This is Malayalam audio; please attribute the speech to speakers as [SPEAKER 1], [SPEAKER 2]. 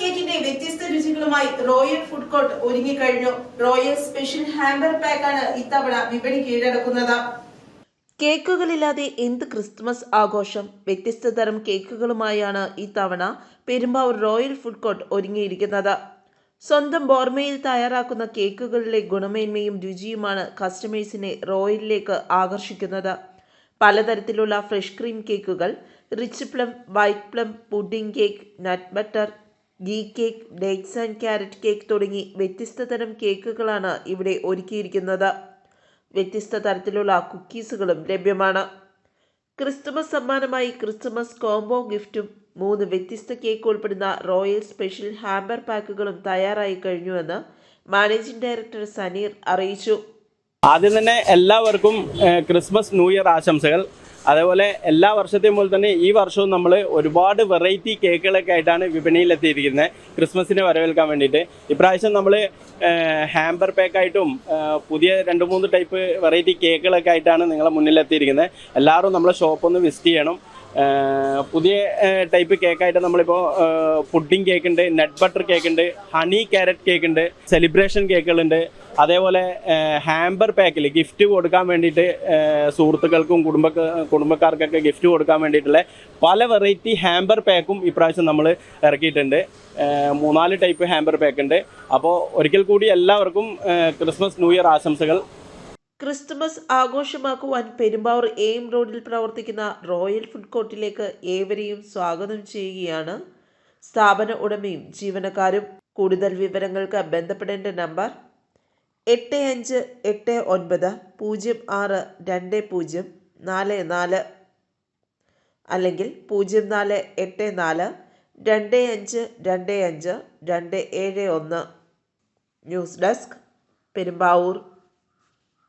[SPEAKER 1] കേക്കിന്റെ വ്യത്യസ്ത രുചികളുമായി റോയൽ ഫുഡ് കോർട്ട് ഒരുങ്ങിക്കഴിഞ്ഞു. റോയൽ സ്പെഷ്യൽ ഹാമ്പർ പാക്കാണ് ഇത്തവണ വിപണി കീഴടക്കുന്നത്. കേക്കുകളില്ലാതെ എന്ത് ക്രിസ്മസ് ആഘോഷം? വ്യത്യസ്ത തരം കേക്കുകളുമായാണ് ഇത്തവണ പെരുമ്പാവൂർ റോയൽ ഫുഡ് കോർട്ട് ഒരുങ്ങിയിരിക്കുന്നത്. സ്വന്തം ബോർമയിൽ തയ്യാറാക്കുന്ന കേക്കുകളിലെ ഗുണമേന്മയും രുചിയുമാണ് കസ്റ്റമേഴ്സിനെ റോയലിലേക്ക് ആകർഷിക്കുന്നത്. പലതരത്തിലുള്ള ഫ്രഷ് ക്രീം കേക്കുകൾ rich plum white plum pudding cake nut butter ghee cake dates and carrot cake തുടങ്ങി വ്യത്യസ്ത തരം കേക്കുകളാണ് ഇവിടെ ഒരുക്കിയിരിക്കുന്നത്. വ്യത്യസ്ത തരത്തിലുള്ള കുക്കീസുകളും ലഭ്യമാണ്. ക്രിസ്തുമസ് സമ്മാനമായി ക്രിസ്തുമസ് കോംബോ ഗിഫ്റ്റും മൂന്ന് വ്യത്യസ്ത കേക്ക് ഉൾപ്പെടുന്ന റോയൽ സ്പെഷ്യൽ ഹാമ്പർ പാക്കുകളും തയ്യാറായി കഴിഞ്ഞുവെന്ന് മാനേജിംഗ് ഡയറക്ടർ സനീർ അറിയിച്ചു.
[SPEAKER 2] ആദ്യം തന്നെ എല്ലാവർക്കും ക്രിസ്മസ് ന്യൂ ഇയർ ആശംസകൾ. അതേപോലെ എല്ലാ വർഷത്തെയും പോലെ തന്നെ ഈ വർഷവും നമ്മൾ ഒരുപാട് വെറൈറ്റി കേക്കുകളൊക്കെ ആയിട്ടാണ് വിപണിയിലെത്തിയിരിക്കുന്നത്. ക്രിസ്മസിനെ വരവേൽക്കാൻ വേണ്ടിയിട്ട്. ഇപ്രാവശ്യം നമ്മൾ ഹാമ്പർ പാക്കായിട്ടും പുതിയ രണ്ട് മൂന്ന് ടൈപ്പ് വെറൈറ്റി കേക്കുകളൊക്കെ ആയിട്ടാണ് നിങ്ങളെ മുന്നിലെത്തിയിരിക്കുന്നത്. എല്ലാവരും നമ്മളെ ഷോപ്പ് ഒന്ന് വിസിറ്റ് ചെയ്യണം. പുതിയ ടൈപ്പ് കേക്കായിട്ട് നമ്മളിപ്പോൾ പുഡിംഗ് കേക്ക് ഉണ്ട് നട്ട് ബട്ടർ കേക്ക് ഉണ്ട് ഹണി ക്യാരറ്റ് കേക്ക് ഉണ്ട് സെലിബ്രേഷൻ കേക്കുകളുണ്ട് അതേപോലെ ഹാമ്പർ പാക്കിൽ ഗിഫ്റ്റ് കൊടുക്കാൻ വേണ്ടിയിട്ട് സുഹൃത്തുക്കൾക്കും കുടുംബ കുടുംബക്കാർക്കൊക്കെ ഗിഫ്റ്റ് കൊടുക്കാൻ വേണ്ടിയിട്ടുള്ള പല വെറൈറ്റി ഹാമ്പർ പാക്കും ഇപ്രാവശ്യം നമ്മൾ ഇറക്കിയിട്ടുണ്ട്. മൂന്നാൽ ടൈപ്പ് ഹാമ്പർ പാക്ക് ഉണ്ട്. അപ്പോൾ ഒരിക്കൽ കൂടി എല്ലാവർക്കും ക്രിസ്മസ് ന്യൂ ഇയർ ആശംസകൾ.
[SPEAKER 1] ക്രിസ്തുമസ് ആഘോഷമാക്കുവാൻ പെരുമ്പാവൂർ എയിം റോഡിൽ പ്രവർത്തിക്കുന്ന റോയൽ ഫുഡ് കോർട്ടിലേക്ക് ഏവരെയും സ്വാഗതം ചെയ്യുകയാണ്. സ്ഥാപന ഉടമയും ജീവനക്കാരും. കൂടുതൽ വിവരങ്ങൾക്ക് ബന്ധപ്പെടേണ്ട നമ്പർ എട്ട് അഞ്ച് എട്ട് ഒൻപത് പൂജ്യം ആറ് രണ്ട് പൂജ്യം നാല് നാല് അല്ലെങ്കിൽ പൂജ്യം നാല് എട്ട് നാല് രണ്ട് അഞ്ച് രണ്ട് അഞ്ച് രണ്ട് ഏഴ് ഒന്ന്. News desk Perumbavoor.